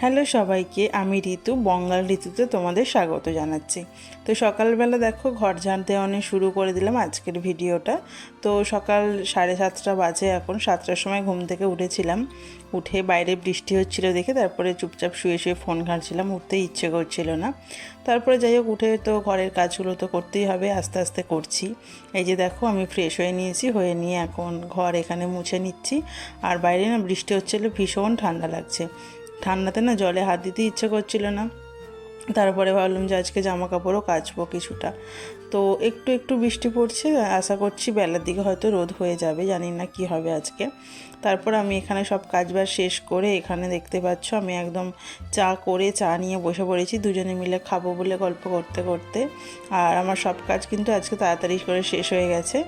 Hello সবাইকে, আমি ঋতু, বঙ্গাল ঋতুতে তোমাদের স্বাগত জানাচ্ছি। তো সকালবেলা দেখো ঘর ঝাড় দেওয়ানি শুরু করে দিলাম আজকের ভিডিওটা। তো সকাল সাড়ে সাতটা বাজে এখন, সাতটার সময় ঘুম থেকে উঠেছিলাম। উঠে বাইরে বৃষ্টি হচ্ছিল দেখে তারপরে চুপচাপ শুয়ে শুয়ে ফোন ঘাঁটছিলাম, উঠতে ইচ্ছে করছিল না। তারপরে যাই হোক, উঠে তো ঘরের কাজগুলো তো করতেই হবে, আস্তে আস্তে করছি। এই যে দেখো, আমি ফ্রেশ হয়ে নিয়েছি, হয়ে নিয়ে এখন ঘর এখানে মুছে নিচ্ছি। আর বাইরে না বৃষ্টি হচ্ছিল, ভীষণ ঠান্ডা লাগছে। ঠান্ডাতে না জলে হাত দিতে ইচ্ছে করছিল না। তারপরে ভাবলাম যে আজকে জামা কাপড়ও কাচবো কিছুটা। তো একটু একটু বৃষ্টি পড়ছে, আশা করছি বেলার দিকে হয়তো রোদ হয়ে যাবে, জানি না কি হবে আজকে। তারপর আমি এখানে সব কাজবাজ শেষ করে এখানে দেখতে পাচ্ছ আমি একদম চা করে চা নিয়ে বসে পড়েছি, দুজনে মিলে খাব বলে গল্প করতে করতে। আর আমার সব কাজ কিন্তু আজকে তাড়াতাড়ি করে শেষ হয়ে গেছে।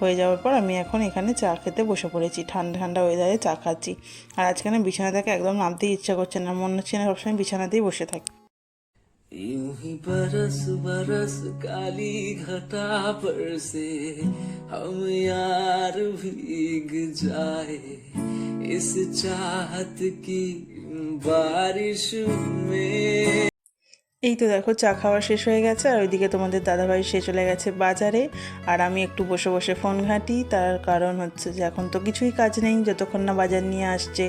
হয়ে যাওয়ার পর আমি এখন এখানে চা খেতে বসে পড়েছি, ঠান্ডা ঠান্ডা ওয়েদারে চা খাচ্ছি। আর আজকে না বিছানা থেকে একদম নামতেই ইচ্ছা করছে না, মনে হচ্ছে না সবসময় বিছানাতেই বসে থাকি। यूँ ही बरस बरस काली घटा पर से हम यार भीग जाए। इस चाहत की बारिश में এই তো দেখো, চা খাওয়া শেষ হয়ে গেছে আর ওইদিকে তোমাদের দাদাভাই সে চলে গেছে বাজারে আর আমি একটু বসে বসে ফোন ঘাঁটি। তার কারণ হচ্ছে যে এখন তো কিছুই কাজ নেই, যতক্ষণ না বাজার নিয়ে আসছে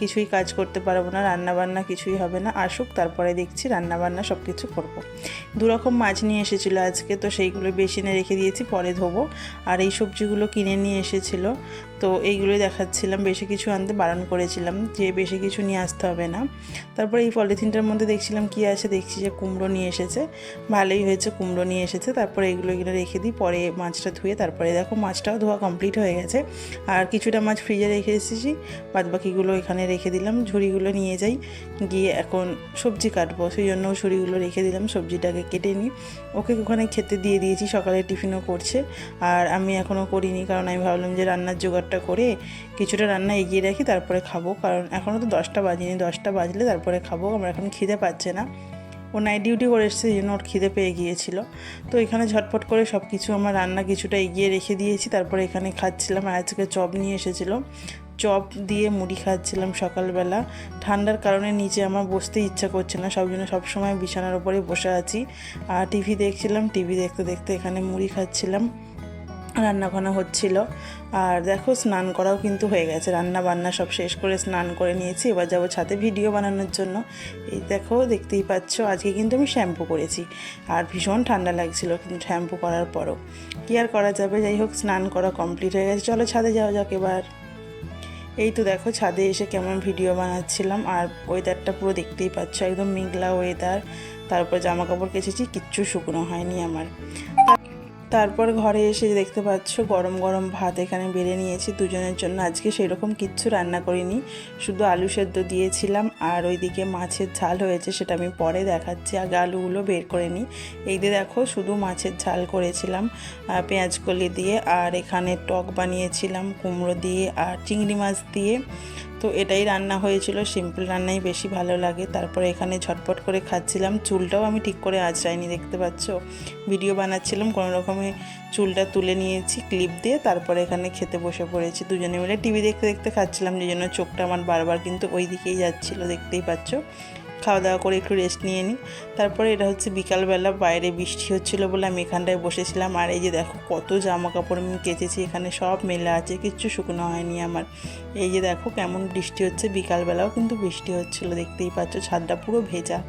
কিছুই কাজ করতে পারব না রান্না বান্না কিছুই হবে না, আসুক তারপরে দেখছি রান্না বান্না সব কিছু করব। দুরকম মাছ নিয়ে এসেছিল আজকে, তো সেইগুলো বেসিনে রেখে দিয়েছি, পরে ধোবো। আর এই সবজিগুলো কিনে নিয়ে এসেছিল। তো এইগুলোই দেখাচ্ছিলাম। বেশি কিছু আনতে বারণ করেছিলাম যে বেশি কিছু নিয়ে আসতে হবে না। তারপর এই পলিথিনটার মধ্যে দেখছিলাম কি আছে, দেখছি যে কুমড়ো নিয়ে এসেছে। ভালোই হয়েছে, কুমড়ো নিয়ে এসেছে। তারপরে এগুলো এগুলো রেখে দিই, পরে মাছটা ধুয়ে তারপরে দেখো মাছটাও ধোয়া কমপ্লিট হয়ে গেছে। আর কিছুটা মাছ ফ্রিজে রেখে এসেছি বাদ বাকিগুলো এখানে রেখে দিলাম। ঝুড়িগুলো নিয়ে যাই, গিয়ে এখন সবজি কাটবো। সেই জন্য ঝুড়িগুলো রেখে দিলাম, সবজিটাকে কেটে নিই। ওকে ওখানে খেতে দিয়ে দিয়েছি, সকালে টিফিনও করছে। আর আমি এখনও করিনি, কারণ আমি ভাবলাম যে রান্নার জোগাড়টা করে কিছুটা রান্না এগিয়ে রাখি, তারপরে খাব। কারণ এখনও তো দশটা বাজিনি, দশটা বাজলে তারপরে খাব, আমার এখন খিদে পাচ্ছে না। ও নাইট ডিউটি করে এসেছে জন্য ওর খিদে পেয়ে গিয়েছিল। তো এখানে ঝটপট করে সব কিছু আমার রান্না কিছুটা এগিয়ে রেখে দিয়েছি, তারপরে এখানে খাচ্ছিলাম আজকে চপ নিয়ে এসেছিল। চপ দিয়ে মুড়ি খাচ্ছিলাম সকালবেলা। ঠান্ডার কারণে নিচে আমার বসতে ইচ্ছা করছে না, সব জন্য সবসময় বিছানার ওপরে বসে আছি। আর টিভি দেখছিলাম টিভি দেখতে দেখতে এখানে মুড়ি খাচ্ছিলাম। রান্নাঘনা হচ্ছিল। আর দেখো, স্নান করাও কিন্তু হয়ে গেছে। রান্না বান্না সব শেষ করে স্নান করে নিয়েছি। এবার যাব ছাদে ভিডিও বানানোর জন্য। এই দেখো, দেখতেই পাচ্ছ, আজকে কিন্তু আমি শ্যাম্পু করেছি। আর ভীষণ ঠান্ডা লাগছিল কিন্তু শ্যাম্পু করার পরও। কী আর করা যাবে? যাই হোক, স্নান করা কমপ্লিট হয়ে গেছে। চলো ছাদে যাওয়া যাক এবার। এই তো দেখো, ছাদে এসে কেমন ভিডিও বানাচ্ছিলাম। আর ওয়েদারটা পুরো দেখতেই পাচ্ছ, একদম মেঘলা ওয়েদার। তারপর জামা কাপড় কেচেছি, কিচ্ছু শুকনো হয়নি আমার। তারপর ঘরে এসে দেখতে পাচ্ছ গরম গরম ভাত এখানে বেড়ে নিয়েছি দুজনের জন্য। আজকে সেরকম কিচ্ছু রান্না করিনি, শুধু আলু সেদ্ধ দিয়েছিলাম আর ওইদিকে মাছের ঝাল হয়েছে সেটা আমি পরে দেখাচ্ছি। আগে আলুগুলো বের করে নিই। এই দিয়ে দেখো, শুধু মাছের ঝাল করেছিলাম পেঁয়াজ কলি দিয়ে আর এখানে টক বানিয়েছিলাম, কুমড়ো দিয়ে আর চিংড়ি মাছ দিয়ে। তো এটাই রান্না হয়েছিল, সিম্পল রান্নাই বেশি ভালো লাগে। তারপরে এখানে ঝটপট করে খাচ্ছিলাম। চুলটাও আমি ঠিক করে আঁচড়াইনি, দেখতে পাচ্ছ? ভিডিও বানাচ্ছিলাম, কোনো রকমে চুলটা তুলে নিয়েছি, ক্লিপ দিয়ে তারপরে এখানে খেতে বসে পড়েছি। দুজনে মিলে টিভি দেখতে দেখতে খাচ্ছিলাম যে জন্য চোখটা আমার বারবার কিন্তু ওই দিকেই যাচ্ছিল, দেখতেই পাচ্ছ? খাওয়া দাওয়া করে একটু রেস্ট নিয়ে নিই। তারপরে এটা হচ্ছে বিকালবেলা, বাইরে বৃষ্টি হচ্ছিল বলে আমি এখানটায় বসেছিলাম। আর এই যে দেখো কত জামা কাপড় আমি কেচেছি, এখানে সব মেলা আছে, কিচ্ছু শুকনো হয়নি আমার। এই যে দেখো কেমন বৃষ্টি হচ্ছে, বিকালবেলাও কিন্তু বৃষ্টি হচ্ছিল, দেখতেই পাচ্ছ ছাদটা পুরো ভেজা।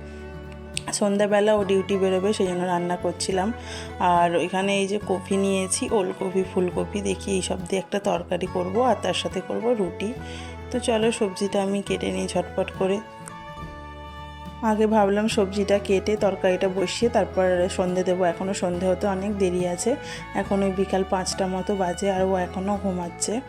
সন্ধ্যাবেলা ও ডিউটি বেরোবে সেই জন্য রান্না করছিলাম। আর এখানে এই যে কপি নিয়েছি, ওলকপি, ফুলকপি, দেখি এইসব দিয়ে একটা তরকারি করব, আর তার সাথে করব রুটি। তো চলো সবজিটা আমি কেটে নিই ঝটপট করে। আগে ভাবলাম সবজিটা কেটে তরকারিটা বসিয়ে তারপর সন্ধে দেবো। এখনও সন্ধে হতে অনেক দেরি আছে। এখন ওই বিকাল পাঁচটা মতো বাজে আর ও এখনও ঘুমাচ্ছে।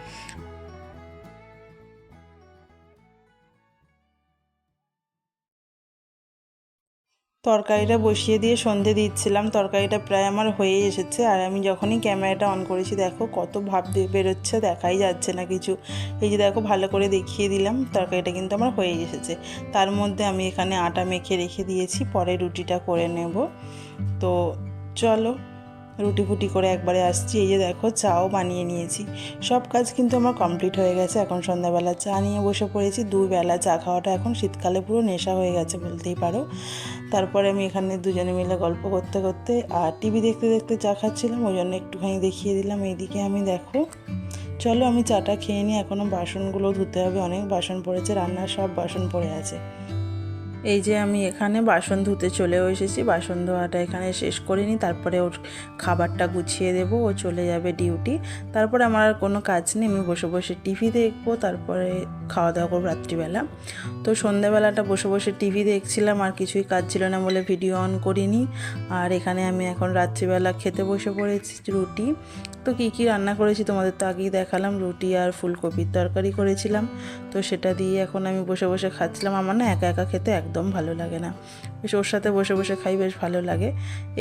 তরকারিটা বসিয়ে দিয়ে সন্ধে দিচ্ছিলাম। তরকারিটা প্রায় আমার হয়ে এসেছে। আর আমি যখনই ক্যামেরাটা অন করেছি, দেখো কত ভাব বেরোচ্ছে, দেখাই যাচ্ছে না কিছু। এই যে দেখো, ভালো করে দেখিয়ে দিলাম, তরকারিটা কিন্তু আমার হয়ে এসেছে। তার মধ্যে আমি এখানে আটা মেখে রেখে দিয়েছি, পরে রুটিটা করে নেব। তো চলো রুটি ফুটি করে একবারে আসছি, এই যে দেখো চাও বানিয়ে নিয়েছি। সব কাজ কিন্তু আমার কমপ্লিট হয়ে গেছে, এখন সন্ধ্যাবেলা চা নিয়ে বসে পড়েছি, দুই বেলা চা খাওয়াটা এখন শীতকালে পুরো নেশা হয়ে গেছে বলতেই পারো। তারপরে আমি এখানে দুজনে মিলে গল্প করতে করতে আর টিভি দেখতে দেখতে চা খাচ্ছিলাম, ওই জন্য একটুখানি দেখিয়ে দিলাম, এইদিকে আমি দেখো। চলো আমি চাটা খেয়ে নিই এখনও বাসনগুলো ধুতে হবে, অনেক বাসন পড়েছে, রান্নার সব বাসন পড়ে আছে। এই যে আমি এখানে বাসন ধুতে চলেও এসেছি, বাসন ধোয়াটা এখানে শেষ করে নিই তারপরে ওর খাবারটা গুছিয়ে দেবো, ও চলে যাবে ডিউটি। তারপরে আমার আর কোনো কাজ নেই, আমি বসে বসে টিভি দেখব, তারপরে খাওয়া দাওয়া করব রাত্রিবেলা। তো সন্ধ্যাবেলাটা বসে বসে টিভি দেখছিলাম, আর কিছুই কাজ ছিল না বলে ভিডিও অন করিনি। আর এখানে আমি এখন রাত্রিবেলা খেতে বসে পড়েছি রুটি। তো কী কী রান্না করেছি তোমাদের তো আগেই দেখালাম, রুটি আর ফুলকপির তরকারি করেছিলাম। তো সেটা দিয়ে এখন আমি বসে বসে খাচ্ছিলাম। আমার না একা একা খেতে একদম ভালো লাগে না। বেশ ওর সাথে বসে বসে খাই, বেশ ভালো লাগে।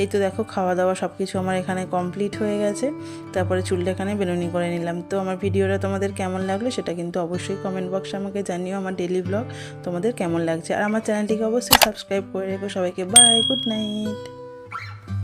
এই তো দেখো খাওয়া দাওয়া সব কিছু আমার এখানে কমপ্লিট হয়ে গেছে। তারপরে চুলটা এখানে বেলুনি করে নিলাম। তো আমার ভিডিওটা তোমাদের কেমন লাগল সেটা কিন্তু অবশ্যই কমেন্ট বক্সে আমাকে জানিও। আমার ডেলি ব্লগ তোমাদের কেমন লাগছে। আর আমার চ্যানেলটিকে অবশ্যই সাবস্ক্রাইব করে রেখো সবাইকে। Bye good night